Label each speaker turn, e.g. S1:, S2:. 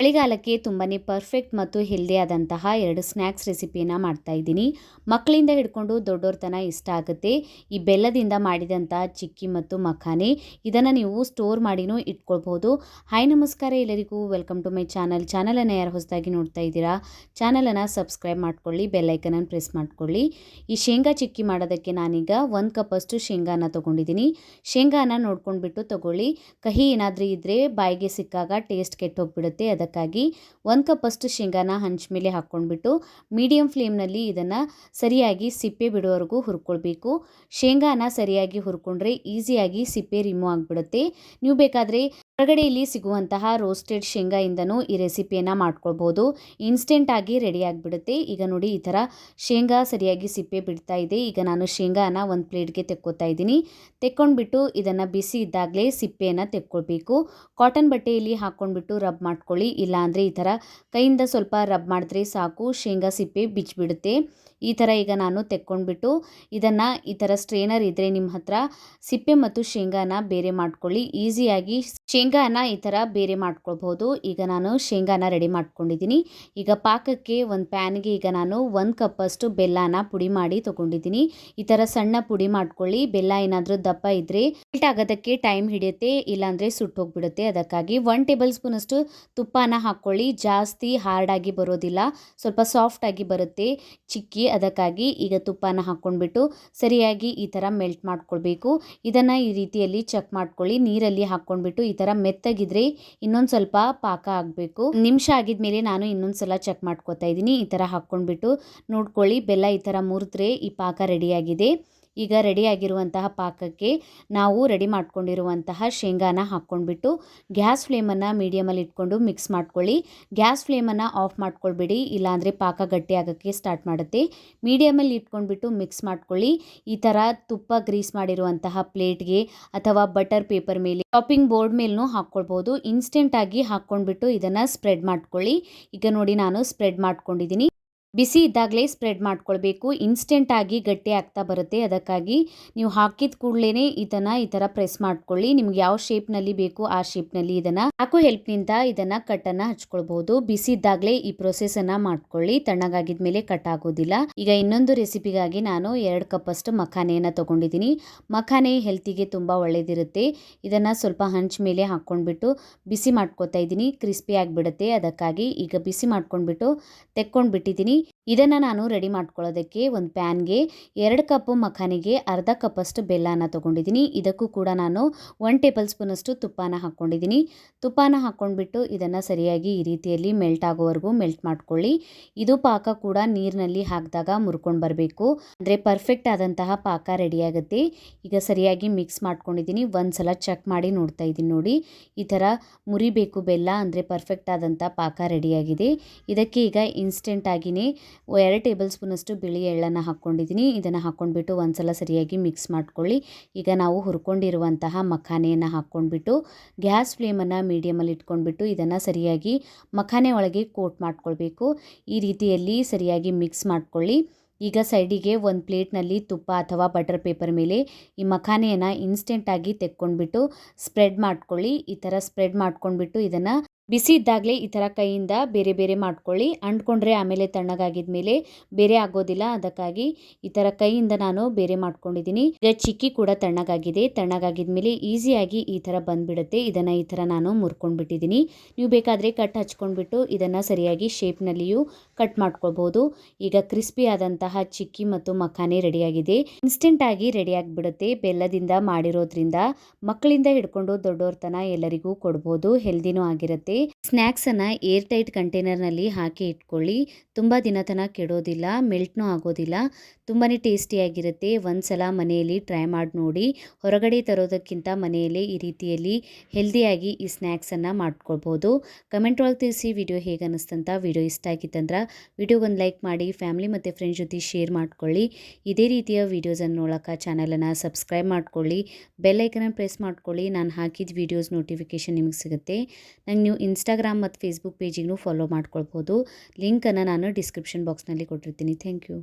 S1: ಚಳಿಗಾಲಕ್ಕೆ ತುಂಬಾ ಪರ್ಫೆಕ್ಟ್ ಮತ್ತು ಹೆಲ್ದಿ ಆದಂತಹ ಎರಡು ಸ್ನ್ಯಾಕ್ಸ್ ರೆಸಿಪಿಯನ್ನು ಮಾಡ್ತಾ ಇದ್ದೀನಿ. ಮಕ್ಕಳಿಂದ ಹಿಡ್ಕೊಂಡು ದೊಡ್ಡವ್ರ ತನ ಇಷ್ಟ ಆಗುತ್ತೆ. ಈ ಬೆಲ್ಲದಿಂದ ಮಾಡಿದಂಥ ಚಿಕ್ಕಿ ಮತ್ತು ಮಖಾನೆ, ಇದನ್ನು ನೀವು ಸ್ಟೋರ್ ಮಾಡಿನೂ ಇಟ್ಕೊಳ್ಬೋದು. ಹಾಯ್ ನಮಸ್ಕಾರ ಎಲ್ಲರಿಗೂ. ವೆಲ್ಕಮ್ ಟು ಮೈ ಚಾನಲ್ ಚಾನಲನ್ನು ಯಾರು ಹೊಸದಾಗಿ ನೋಡ್ತಾ ಇದ್ದೀರಾ, ಚಾನಲನ್ನು ಸಬ್ಸ್ಕ್ರೈಬ್ ಮಾಡ್ಕೊಳ್ಳಿ ಬೆಲ್ಲೈಕನನ್ನು ಪ್ರೆಸ್ ಮಾಡ್ಕೊಳ್ಳಿ. ಈ ಶೇಂಗಾ ಚಿಕ್ಕಿ ಮಾಡೋದಕ್ಕೆ ನಾನೀಗ ಒಂದು ಕಪ್ಪಷ್ಟು ಶೇಂಗಾನ ತೊಗೊಂಡಿದ್ದೀನಿ. ಶೇಂಗಾನ ನೋಡ್ಕೊಂಡ್ಬಿಟ್ಟು ತೊಗೊಳ್ಳಿ. ಕಹಿ ಏನಾದರೂ ಇದ್ದರೆ ಬಾಯಿಗೆ ಸಿಕ್ಕಾಗ ಟೇಸ್ಟ್ ಕೆಟ್ಟೋಗ್ಬಿಡುತ್ತೆ ಅದಕ್ಕಾಗಿ ಒಂದು ಕಪ್ಪಷ್ಟು ಶೇಂಗಾನ ಹಂಚ ಮೇಲೆ ಹಾಕ್ಕೊಂಡ್ಬಿಟ್ಟು ಮೀಡಿಯಂ ಫ್ಲೇಮ್ನಲ್ಲಿ ಇದನ್ನು ಸರಿಯಾಗಿ ಸಿಪ್ಪೆ ಬಿಡೋವರೆಗೂ ಹುರ್ಕೊಳ್ಬೇಕು. ಶೇಂಗಾನ ಸರಿಯಾಗಿ ಹುರ್ಕೊಂಡ್ರೆ ಈಸಿಯಾಗಿ ಸಿಪ್ಪೆ ರಿಮೂವ್ ಆಗಿಬಿಡುತ್ತೆ. ನೀವು ಬೇಕಾದರೆ ಹೊರಗಡೆಯಲ್ಲಿ ಸಿಗುವಂತಹ ರೋಸ್ಟೆಡ್ ಶೇಂಗಾಯಿಂದನೂ ಈ ರೆಸಿಪಿಯನ್ನು ಮಾಡ್ಕೊಳ್ಬೋದು. ಇನ್ಸ್ಟೆಂಟಾಗಿ ರೆಡಿ ಆಗಿಬಿಡುತ್ತೆ. ಈಗ ನೋಡಿ ಈ ಥರ ಶೇಂಗಾ ಸರಿಯಾಗಿ ಸಿಪ್ಪೆ ಬಿಡ್ತಾ ಇದೆ. ಈಗ ನಾನು ಶೇಂಗಾನ ಒಂದು ಪ್ಲೇಟ್ಗೆ ತೆಕ್ಕೋತಾ ಇದ್ದೀನಿ. ತೆಕ್ಕೊಂಡ್ಬಿಟ್ಟು ಇದನ್ನು ಬಿಸಿ ಇದ್ದಾಗಲೇ ಸಿಪ್ಪೆಯನ್ನು ತೆಕ್ಕೊಳ್ಬೇಕು. ಕಾಟನ್ ಬಟ್ಟೆಯಲ್ಲಿ ಹಾಕ್ಕೊಂಡ್ಬಿಟ್ಟು ರಬ್ ಮಾಡ್ಕೊಳ್ಳಿ. ಇಲ್ಲಾಂದರೆ ಈ ಥರ ಕೈಯಿಂದ ಸ್ವಲ್ಪ ರಬ್ ಮಾಡಿದ್ರೆ ಸಾಕು. ಶೇಂಗಾ ಸಿಪ್ಪೆ ಬಿಚ್ಚಿಬಿಡುತ್ತೆ ಈ ಥರ ಈಗ ನಾನು ತೆಕ್ಕೊಂಡ್ಬಿಟ್ಟು ಇದನ್ನು ಈ ಥರ ಸ್ಟ್ರೇನರ್ ಇದ್ದರೆ ನಿಮ್ಮ ಹತ್ರ ಸಿಪ್ಪೆ ಮತ್ತು ಶೇಂಗಾನ ಬೇರೆ ಮಾಡ್ಕೊಳ್ಳಿ. ಈಸಿಯಾಗಿ ಶೇಂಗಾನ ಈ ಥರ ಬೇರೆ ಮಾಡ್ಕೊಳ್ಬೋದು. ಈಗ ನಾನು ಶೇಂಗಾನ ರೆಡಿ ಮಾಡ್ಕೊಂಡಿದ್ದೀನಿ. ಈಗ ಪಾಕಕ್ಕೆ ಒಂದು ಪ್ಯಾನ್ಗೆ ಈಗ ನಾನು ಒಂದು ಕಪ್ಪಷ್ಟು ಬೆಲ್ಲನ ಪುಡಿ ಮಾಡಿ ತೊಗೊಂಡಿದ್ದೀನಿ. ಈ ಥರ ಸಣ್ಣ ಪುಡಿ ಮಾಡ್ಕೊಳ್ಳಿ. ಬೆಲ್ಲ ಏನಾದರೂ ದಪ್ಪ ಇದ್ದರೆ ಮೆಲ್ಟ್ ಆಗೋದಕ್ಕೆ ಟೈಮ್ ಹಿಡಿಯುತ್ತೆ. ಇಲ್ಲಾಂದರೆ ಸುಟ್ಟೋಗ್ಬಿಡುತ್ತೆ ಅದಕ್ಕಾಗಿ ಒನ್ ಟೇಬಲ್ ಸ್ಪೂನಷ್ಟು ತುಪ್ಪನ ಹಾಕ್ಕೊಳ್ಳಿ ಜಾಸ್ತಿ ಹಾರ್ಡಾಗಿ ಬರೋದಿಲ್ಲ. ಸ್ವಲ್ಪ ಸಾಫ್ಟಾಗಿ ಬರುತ್ತೆ. ಚಿಕ್ಕಿ, ಅದಕ್ಕಾಗಿ ಈಗ ತುಪ್ಪನ ಹಾಕ್ಕೊಂಡ್ಬಿಟ್ಟು ಸರಿಯಾಗಿ ಈ ಥರ ಮೆಲ್ಟ್ ಮಾಡ್ಕೊಳ್ಬೇಕು. ಇದನ್ನು ಈ ರೀತಿಯಲ್ಲಿ ಚೆಕ್ ಮಾಡ್ಕೊಳ್ಳಿ. ನೀರಲ್ಲಿ ಹಾಕ್ಕೊಂಡ್ಬಿಟ್ಟು ಈ ಥರ ಮೆತ್ತಗಿದ್ರೆ ಇನ್ನೊಂದು ಸ್ವಲ್ಪ ಪಾಕ ಆಗಬೇಕು. ನಿಮಿಷ ಆಗಿದ್ಮೇಲೆ ನಾನು ಇನ್ನೊಂದು ಸಲ ಚೆಕ್ ಮಾಡ್ಕೊತಾ ಇದ್ದೀನಿ. ಈ ಥರ ಹಾಕ್ಕೊಂಡ್ಬಿಟ್ಟು ನೋಡ್ಕೊಳ್ಳಿ, ಬೆಲ್ಲ ಈ ಥರ ಮುರಿದ್ರೆ ಈ ಪಾಕ ರೆಡಿಯಾಗಿದೆ ಈಗ ರೆಡಿಯಾಗಿರುವಂತಹ ಪಾಕಕ್ಕೆ ನಾವು ರೆಡಿ ಮಾಡ್ಕೊಂಡಿರುವಂತಹ ಶೇಂಗಾನ ಹಾಕ್ಕೊಂಡ್ಬಿಟ್ಟು ಗ್ಯಾಸ್ ಫ್ಲೇಮನ್ನು ಮೀಡಿಯಮಲ್ಲಿ ಇಟ್ಕೊಂಡು ಮಿಕ್ಸ್ ಮಾಡ್ಕೊಳ್ಳಿ. ಗ್ಯಾಸ್ ಫ್ಲೇಮನ್ನು ಆಫ್ ಮಾಡ್ಕೊಳ್ಬೇಡಿ. ಇಲ್ಲಾಂದರೆ ಪಾಕ ಗಟ್ಟಿ ಆಗೋಕ್ಕೆ ಸ್ಟಾರ್ಟ್ ಮಾಡುತ್ತೆ. ಮೀಡಿಯಮಲ್ಲಿ ಇಟ್ಕೊಂಡ್ಬಿಟ್ಟು ಮಿಕ್ಸ್ ಮಾಡ್ಕೊಳ್ಳಿ. ಈ ಥರ ತುಪ್ಪ ಗ್ರೀಸ್ ಮಾಡಿರುವಂತಹ ಪ್ಲೇಟ್ಗೆ ಅಥವಾ ಬಟರ್ ಪೇಪರ್ ಮೇಲೆ ಶಾಪಿಂಗ್ ಬೋರ್ಡ್ ಮೇಲೂ ಹಾಕ್ಕೊಳ್ಬೋದು. ಇನ್ಸ್ಟೆಂಟಾಗಿ ಹಾಕ್ಕೊಂಡ್ಬಿಟ್ಟು ಇದನ್ನು ಸ್ಪ್ರೆಡ್ ಮಾಡ್ಕೊಳ್ಳಿ. ಈಗ ನೋಡಿ ನಾನು ಸ್ಪ್ರೆಡ್ ಮಾಡ್ಕೊಂಡಿದ್ದೀನಿ. ಬಿಸಿ ಇದ್ದಾಗಲೇ ಸ್ಪ್ರೆಡ್ ಮಾಡ್ಕೊಳ್ಬೇಕು. ಇನ್ಸ್ಟೆಂಟಾಗಿ ಗಟ್ಟಿ ಆಗ್ತಾ ಬರುತ್ತೆ. ಅದಕ್ಕಾಗಿ ನೀವು ಹಾಕಿದ ಕೂಡಲೇ ಇದನ್ನು ಈ ಥರ ಪ್ರೆಸ್ ಮಾಡ್ಕೊಳ್ಳಿ. ನಿಮ್ಗೆ ಯಾವ ಶೇಪ್ನಲ್ಲಿ ಬೇಕು ಆ ಶೇಪ್ನಲ್ಲಿ ಇದನ್ನು ಹಾಕೋ ಹೆಲ್ಪ್ನಿಂದ ಇದನ್ನು ಕಟ್ಟನ್ನು ಹಚ್ಕೊಳ್ಬಹುದು ಬಿಸಿ ಇದ್ದಾಗಲೇ ಈ ಪ್ರೊಸೆಸನ್ನು ಮಾಡ್ಕೊಳ್ಳಿ. ತಣ್ಣಗಾಗಿದ ಮೇಲೆ ಕಟ್ ಆಗೋದಿಲ್ಲ. ಈಗ ಇನ್ನೊಂದು ರೆಸಿಪಿಗಾಗಿ ನಾನು ಎರಡು ಕಪ್ಪಷ್ಟು ಮಖಾನೆಯನ್ನು ತೊಗೊಂಡಿದ್ದೀನಿ. ಮಖಾನೆ ಹೆಲ್ತಿಗೆ ತುಂಬ ಒಳ್ಳೇದಿರುತ್ತೆ. ಇದನ್ನು ಸ್ವಲ್ಪ ಹಂಚ್ ಮೇಲೆ ಹಾಕ್ಕೊಂಡ್ಬಿಟ್ಟು ಬಿಸಿ ಮಾಡ್ಕೊತಾ ಇದ್ದೀನಿ. ಕ್ರಿಸ್ಪಿ ಆಗಿಬಿಡುತ್ತೆ. ಅದಕ್ಕಾಗಿ ಈಗ ಬಿಸಿ ಮಾಡ್ಕೊಂಡ್ಬಿಟ್ಟು ತೆಕ್ಕೊಂಡು ಬಿಟ್ಟಿದ್ದೀನಿ ಇದನ್ನು ನಾನು ರೆಡಿ ಮಾಡ್ಕೊಳ್ಳೋದಕ್ಕೆ ಒಂದು ಪ್ಯಾನ್ಗೆ ಎರಡು ಕಪ್ ಮಖಾನಿಗೆ ಅರ್ಧ ಕಪ್ಪಷ್ಟು ಬೆಲ್ಲನ ತೊಗೊಂಡಿದ್ದೀನಿ. ಇದಕ್ಕೂ ಕೂಡ ನಾನು ಒನ್ ಟೇಬಲ್ ಸ್ಪೂನಷ್ಟು ತುಪ್ಪನ ಹಾಕ್ಕೊಂಡಿದ್ದೀನಿ. ತುಪ್ಪನ ಹಾಕ್ಕೊಂಡ್ಬಿಟ್ಟು ಇದನ್ನು ಸರಿಯಾಗಿ ಈ ರೀತಿಯಲ್ಲಿ ಮೆಲ್ಟ್ ಆಗೋವರೆಗೂ ಮೆಲ್ಟ್ ಮಾಡ್ಕೊಳ್ಳಿ. ಇದು ಪಾಕ ಕೂಡ ನೀರಿನಲ್ಲಿ ಹಾಕಿದಾಗ ಮುರ್ಕೊಂಡು ಬರಬೇಕು. ಅಂದರೆ ಪರ್ಫೆಕ್ಟ್ ಆದಂತಹ ಪಾಕ ರೆಡಿಯಾಗುತ್ತೆ. ಈಗ ಸರಿಯಾಗಿ ಮಿಕ್ಸ್ ಮಾಡ್ಕೊಂಡಿದ್ದೀನಿ. ಒಂದು ಸಲ ಚೆಕ್ ಮಾಡಿ ನೋಡ್ತಾ ಇದ್ದೀನಿ ನೋಡಿ. ಈ ಥರ ಮುರಿಬೇಕು ಬೆಲ್ಲ ಅಂದರೆ ಪರ್ಫೆಕ್ಟ್ ಆದಂಥ ಪಾಕ ರೆಡಿಯಾಗಿದೆ. ಇದಕ್ಕೆ ಈಗ ಇನ್ಸ್ಟೆಂಟ್ ಎರಡು ಟೇಬಲ್ ಸ್ಪೂನಷ್ಟು ಬಿಳಿ ಎಳ್ಳನ್ನು ಹಾಕ್ಕೊಂಡಿದ್ದೀನಿ. ಇದನ್ನು ಹಾಕ್ಕೊಂಡ್ಬಿಟ್ಟು ಒಂದ್ಸಲ ಸರಿಯಾಗಿ ಮಿಕ್ಸ್ ಮಾಡ್ಕೊಳ್ಳಿ. ಈಗ ನಾವು ಹುರ್ಕೊಂಡಿರುವಂತಹ ಮಖಾನೆಯನ್ನು ಹಾಕ್ಕೊಂಡ್ಬಿಟ್ಟು, ಗ್ಯಾಸ್ ಫ್ಲೇಮನ್ನು ಮೀಡಿಯಮಲ್ಲಿ ಇಟ್ಕೊಂಡ್ಬಿಟ್ಟು ಇದನ್ನು ಸರಿಯಾಗಿ ಮಖಾನೆ ಒಳಗೆ ಕೋಟ್ ಮಾಡ್ಕೊಳ್ಬೇಕು. ಈ ರೀತಿಯಲ್ಲಿ ಸರಿಯಾಗಿ ಮಿಕ್ಸ್ ಮಾಡ್ಕೊಳ್ಳಿ. ಈಗ ಸೈಡಿಗೆ ಒಂದು ಪ್ಲೇಟ್ನಲ್ಲಿ ತುಪ್ಪ ಅಥವಾ ಬಟರ್ ಪೇಪರ್ ಮೇಲೆ ಈ ಮಖಾನೆಯನ್ನು ಇನ್ಸ್ಟೆಂಟಾಗಿ ತೆಕ್ಕೊಂಡ್ಬಿಟ್ಟು ಸ್ಪ್ರೆಡ್ ಮಾಡ್ಕೊಳ್ಳಿ. ಈ ಥರ ಸ್ಪ್ರೆಡ್ ಮಾಡ್ಕೊಂಡ್ಬಿಟ್ಟು ಇದನ್ನು ಬಿಸಿ ಇದ್ದಾಗಲೇ ಈ ಥರ ಕೈಯಿಂದ ಬೇರೆ ಬೇರೆ ಮಾಡ್ಕೊಳ್ಳಿ. ಅಂಟ್ಕೊಂಡ್ರೆ ಆಮೇಲೆ ತಣ್ಣಗಾಗಿದ ಮೇಲೆ ಬೇರೆ ಆಗೋದಿಲ್ಲ. ಅದಕ್ಕಾಗಿ ಈ ಥರ ಕೈಯಿಂದ ನಾನು ಬೇರೆ ಮಾಡ್ಕೊಂಡಿದ್ದೀನಿ. ಈಗ ಚಿಕ್ಕಿ ಕೂಡ ತಣ್ಣಗಾಗಿದೆ. ತಣ್ಣಗಾಗಿದ ಮೇಲೆ ಈಸಿಯಾಗಿ ಈ ಥರ ಬಂದ್ಬಿಡುತ್ತೆ. ಇದನ್ನು ಈ ಥರ ನಾನು ಮುರ್ಕೊಂಡ್ಬಿಟ್ಟಿದ್ದೀನಿ. ನೀವು ಬೇಕಾದರೆ ಕಟ್ ಹಚ್ಕೊಂಡ್ಬಿಟ್ಟು ಇದನ್ನು ಸರಿಯಾಗಿ ಶೇಪ್ನಲ್ಲಿಯೂ ಕಟ್ ಮಾಡ್ಕೊಳ್ಬೋದು. ಈಗ ಕ್ರಿಸ್ಪಿ ಆದಂತಹ ಚಿಕ್ಕಿ ಮತ್ತು ಮಖಾನೆ ರೆಡಿಯಾಗಿದೆ. ಇನ್ಸ್ಟೆಂಟಾಗಿ ರೆಡಿ ಆಗಿಬಿಡುತ್ತೆ. ಬೆಲ್ಲದಿಂದ ಮಾಡಿರೋದ್ರಿಂದ ಮಕ್ಕಳಿಂದ ಹಿಡ್ಕೊಂಡು ದೊಡ್ಡವ್ರ ತನ ಎಲ್ಲರಿಗೂ ಕೊಡ್ಬೋದು. ಹೆಲ್ದಿನೂ ಆಗಿರುತ್ತೆ. ಸ್ನ್ಯಾಕ್ಸನ್ನು ಏರ್ ಟೈಟ್ ಕಂಟೈನರ್ನಲ್ಲಿ ಹಾಕಿ ಇಟ್ಕೊಳ್ಳಿ. ತುಂಬ ದಿನ ತನಕ ಕೆಡೋದಿಲ್ಲ, ಮೆಲ್ಟ್ನೂ ಆಗೋದಿಲ್ಲ. ತುಂಬಾ ಟೇಸ್ಟಿಯಾಗಿರುತ್ತೆ ಒಂದು ಸಲ ಮನೆಯಲ್ಲಿ ಟ್ರೈ ಮಾಡಿ ನೋಡಿ. ಹೊರಗಡೆ ತರೋದಕ್ಕಿಂತ ಮನೆಯಲ್ಲೇ ಈ ರೀತಿಯಲ್ಲಿ ಹೆಲ್ದಿಯಾಗಿ ಈ ಸ್ನ್ಯಾಕ್ಸನ್ನು ಮಾಡ್ಕೊಳ್ಬೋದು. ಕಮೆಂಟ್ ಒಳಗೆ ತಿಳಿಸಿ ವಿಡಿಯೋ ಹೇಗೆ ಅನ್ನಿಸ್ತಂತ ವಿಡಿಯೋ ಇಷ್ಟ ಆಗಿತ್ತಂದ್ರೆ ವಿಡಿಯೋಗೊಂದು ಲೈಕ್ ಮಾಡಿ, ಫ್ಯಾಮಿಲಿ ಮತ್ತು ಫ್ರೆಂಡ್ಸ್ ಜೊತೆ ಶೇರ್ ಮಾಡ್ಕೊಳ್ಳಿ. ಇದೇ ರೀತಿಯ ವೀಡಿಯೋಸನ್ನು ನೋಡೋಕೆ ಚಾನಲನ್ನು ಸಬ್ಸ್ಕ್ರೈಬ್ ಮಾಡ್ಕೊಳ್ಳಿ. ಬೆಲ್ಲೈಕನ್ನ ಪ್ರೆಸ್ ಮಾಡ್ಕೊಳ್ಳಿ. ನಾನು ಹಾಕಿದ ವೀಡಿಯೋಸ್ ನೋಟಿಫಿಕೇಷನ್ ನಿಮಗೆ ಸಿಗುತ್ತೆ. ನಂಗೆ ನೀವು ಇನ್ಸ್ಟಾಗ್ರಾಮ್ ಮತ್ತು ಫೇಸ್ಬುಕ್ ಪೇಜಿಗೂ ಫಾಲೋ ಮಾಡ್ಕೊಳ್ಬೋದು. ಲಿಂಕನ್ನು ನಾನು ಡಿಸ್ಕ್ರಿಪ್ಷನ್ ಬಾಕ್ಸ್ನಲ್ಲಿ ಕೊಟ್ಟಿರ್ತೀನಿ. Thank you